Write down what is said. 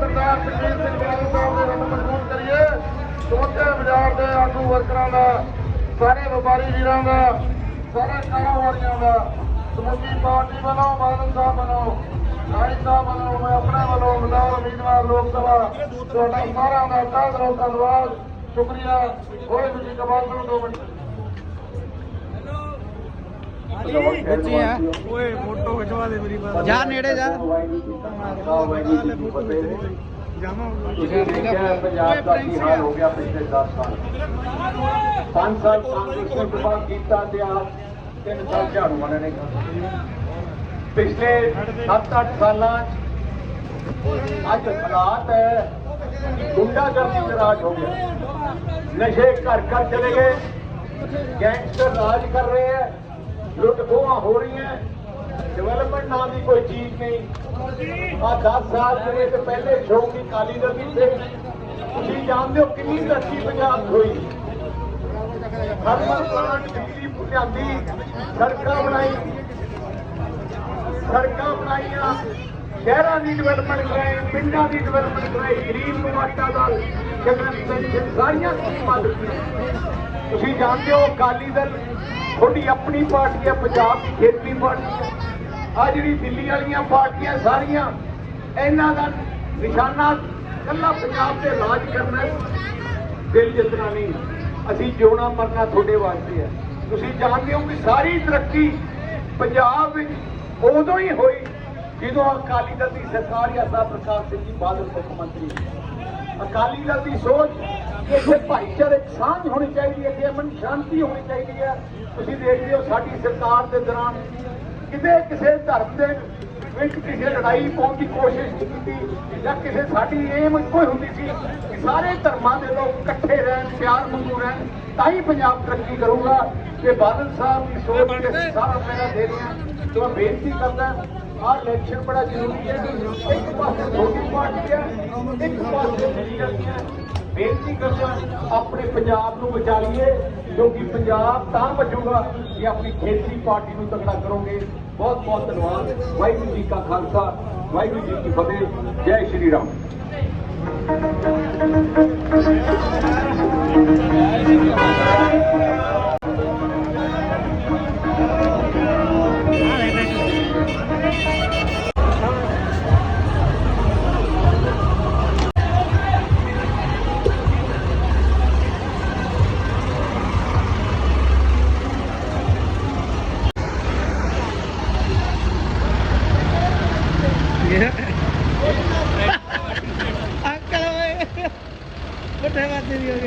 ਸਰਦਾਰ ਸੁਖਬੀਰ ਸਿੰਘ ਬਾਦਲ ਸਾਹਿਬ ਦੇ ਰੰਗ ਮਜ਼ਬੂਤ ਕਰੀਏ। ਛੋਟੇ ਬਾਜ਼ਾਰ ਦੇ ਆਗੂ ਵਰਕਰਾਂ ਦਾ ਸਾਰੇ ਵਪਾਰੀ ਵੀਰਾਂ ਦਾ ਸਾਰੇ ਕਾਰੋਬਾਰੀਆਂ ਦਾ ਸਮੁੱਚੀ ਪਾਰਟੀ ਵੱਲੋਂ ਬਾਦਲ ਸਾਹਿਬ ਵੱਲੋਂ ਰਾਜ ਸਾਹਿਬ ਵੱਲੋਂ ਮੈਂ ਆਪਣੇ ਵੱਲੋਂ ਮਨੋਰ ਉਮੀਦਵਾਰ ਲੋਕ ਸਭਾ ਤੁਹਾਡਾ ਸਾਰਿਆਂ ਦਾ ਤਹਿ ਦਿਲੋਂ ਧੰਨਵਾਦ ਸ਼ੁਕਰੀਆ। ਵਾਹਿਗੁਰੂ ਜੀ ਕਾ ਖਾਲਸਾ ਦੋ ਮਿੰਟ। ਬੱਚੀ ਆ। ਓਏ ਫੋਟੋ ਖਿਚਵਾ ਦੇ ਮੇਰੀ ਬਾਤ ਜਾ ਨੇੜੇ ਜਾ। ਜਾਵਾਂ ਤੁਸੀਂ ਦੇਖਿਆ ਪੰਜਾਬ ਦਾ ਕੀ ਹਾਲ ਹੋ ਗਿਆ ਪਿਛਲੇ 10 ਸਾਲ? 5 ਸਾਲ ਕਾਂਗਰਸ ਨੇ ਦਬਾ ਕੀਤਾ ਤੇ ਆ 3 ਸਾਲ ਝਾੜੂ ਵਾਲਿਆਂ ਨੇ ਕੀਤਾ ਪਿਛਲੇ 7-8 ਸਾਲਾਂ 'ਚ ਅੱਜ ਹਾਲਾਤ ਹੈ ਗੁੰਡਾਗਰਦੀ ਦਾ ਰਾਜ ਹੋ ਗਿਆ। ਨਸ਼ੇ ਘਰ ਘਰ ਚਲੇ ਗਏ। ਗੈਂਗਸਟਰ ਰਾਜ ਕਰ ਰਹੇ ਹੈ। ਲੁੱਟ ਖੋਹਾਂ ਹੋ ਰਹੀਆਂ। ਡਿਵੈਲਪਮੈਂਟ ਨਾਂ ਦੀ ਕੋਈ ਚੀਜ਼ ਨਹੀਂ। ਆ 10 ਸਾਲ ਜਿਹੜੇ ਤੇ ਪਹਿਲੇ ਸ਼ੌਕ ਦੀ ਕਾਲੀ ਦਲ ਦੀ ਸੀ ਤੁਸੀਂ ਜਾਣਦੇ ਹੋ ਕਿੰਨੀ ਤਰੱਕੀ ਪੰਜਾਬ ਹੋਈ। ਥਰਮਲ ਪਲਾਂਟ ਬਿਜਲੀ ਲਿਆਂਦੀ, ਸੜਕਾਂ ਬਣਾਈ, ਸੜਕਾਂ ਬਣਾਈਆਂ, ਸ਼ਹਿਰਾਂ ਦੀ ਡਿਵੈਲਪਮੈਂਟ ਕਰਾਈ, ਪਿੰਡਾਂ ਦੀ ਡਿਵੈਲਪਮੈਂਟ ਕਰਾਈ, ਗਰੀਬ ਨੂੰ ਆਟਾ ਦਾਲ ਸ਼ਗਨ ਪੈਨਸ਼ਨ, ਸਾਰੀਆਂ ਸਕੀਮਾਂ ਦਿੱਤੀਆਂ। ਤੁਸੀਂ ਜਾਣਦੇ ਹੋ ਅਕਾਲੀ ਦਲ ਤੁਹਾਡੀ ਆਪਣੀ ਪਾਰਟੀ ਹੈ, ਪੰਜਾਬ ਦੀ ਖੇਤਰੀ ਪਾਰਟੀ ਹੈ। ਆ ਜਿਹੜੀ ਦਿੱਲੀ ਵਾਲੀਆਂ ਪਾਰਟੀਆਂ ਸਾਰੀਆਂ, ਇਹਨਾਂ ਦਾ ਨਿਸ਼ਾਨਾ ਕੱਲਾ ਪੰਜਾਬ ਤੇ ਰਾਜ ਕਰਨਾ ਦਿਲ ਜਿੱਤਣਾ ਨਹੀਂ। ਅਸੀਂ ਜਿਉਣਾ ਮਰਨਾ ਤੁਹਾਡੇ ਵਾਸਤੇ ਹੈ। ਤੁਸੀਂ ਜਾਣਦੇ ਹੋ ਕਿ ਸਾਰੀ ਤਰੱਕੀ ਪੰਜਾਬ ਵਿੱਚ ਉਦੋਂ ਹੀ ਹੋਈ ਜਦੋਂ ਅਕਾਲੀ ਦਲ ਦੀ ਸਰਕਾਰ ਜਾਂ ਸਾਹਿਬ ਪ੍ਰਕਾਸ਼ ਸਿੰਘ ਜੀ ਬਾਦਲ ਮੁੱਖ ਮੰਤਰੀ ਅਕਾਲੀ ਦਲ ਦੀ ਸੋਚ ਕਿ ਇੱਥੇ ਭਾਈਚਾਰਕ ਸਾਂਝ ਹੋਣੀ ਚਾਹੀਦੀ ਹੈ ਕਿ ਅਮਨ ਸ਼ਾਂਤੀ ਹੋਣੀ ਚਾਹੀਦੀ ਹੈ। ਤੁਸੀਂ ਦੇਖਦੇ ਹੋ ਸਾਡੀ ਸਰਕਾਰ ਦੇ ਦੌਰਾਨ ਕਿਤੇ ਕਿਸੇ ਧਰਮ ਦੇ ਵਿੱਚ ਕਿਸੇ ਲੜਾਈ ਪਾਉਣ ਦੀ ਕੋਸ਼ਿਸ਼ ਨਹੀਂ ਕੀਤੀ ਜਾਂ ਕਿਸੇ ਸਾਡੀ ਏਮ ਕੋਈ ਹੁੰਦੀ ਸੀ ਕਿ ਸਾਰੇ ਧਰਮਾਂ ਦੇ ਲੋਕ ਇਕੱਠੇ ਰਹਿਣ, ਪਿਆਰ ਮੰਗੂ ਰਹਿਣ, ਤਾਂ ਹੀ ਪੰਜਾਬ ਤਰੱਕੀ ਕਰੂਗਾ। ਕਿ ਬਾਦਲ ਸਾਹਿਬ ਦੀ ਸੋਚ ਤੇ ਸਾਰਾ ਪਹਿਰਾ ਦੇ ਰਹੇ ਹਾਂ ਬੇਨਤੀ ਕਰਦਾ, ਆਹ ਇਲੈਕਸ਼ਨ ਬੜਾ ਜ਼ਰੂਰੀ ਹੈ। ਇੱਕ ਪਾਸੇ ਛੋਟੀ ਪਾਰਟੀ ਹੈ, ਇੱਕ ਪਾਸੇ ਮੇਰੀ ਵਾਲੀ ਹੈ। ਬੇਨਤੀ ਕਰਦਾ ਆਪਣੇ ਪੰਜਾਬ ਨੂੰ ਬਚਾਈਏ, ਕਿਉਂਕਿ ਪੰਜਾਬ ਤਾਂ ਬਚੂਗਾ ਜੇ ਆਪਣੀ ਖੇਤੀ ਪਾਰਟੀ ਨੂੰ ਤਕੜਾ ਕਰੋਗੇ। ਬਹੁਤ ਬਹੁਤ ਧੰਨਵਾਦ। ਵਾਹਿਗੁਰੂ ਜੀ ਕਾ ਖਾਲਸਾ, ਵਾਹਿਗੁਰੂ ਜੀ ਕੀ ਫਤਿਹ। ਜੈ ਸ਼੍ਰੀ ਰਾਮ। ಅಂಕಲ್ ಕೊಟ್ಟರೆ ಮಾಡ್ತೀನಿ ಇವಾಗ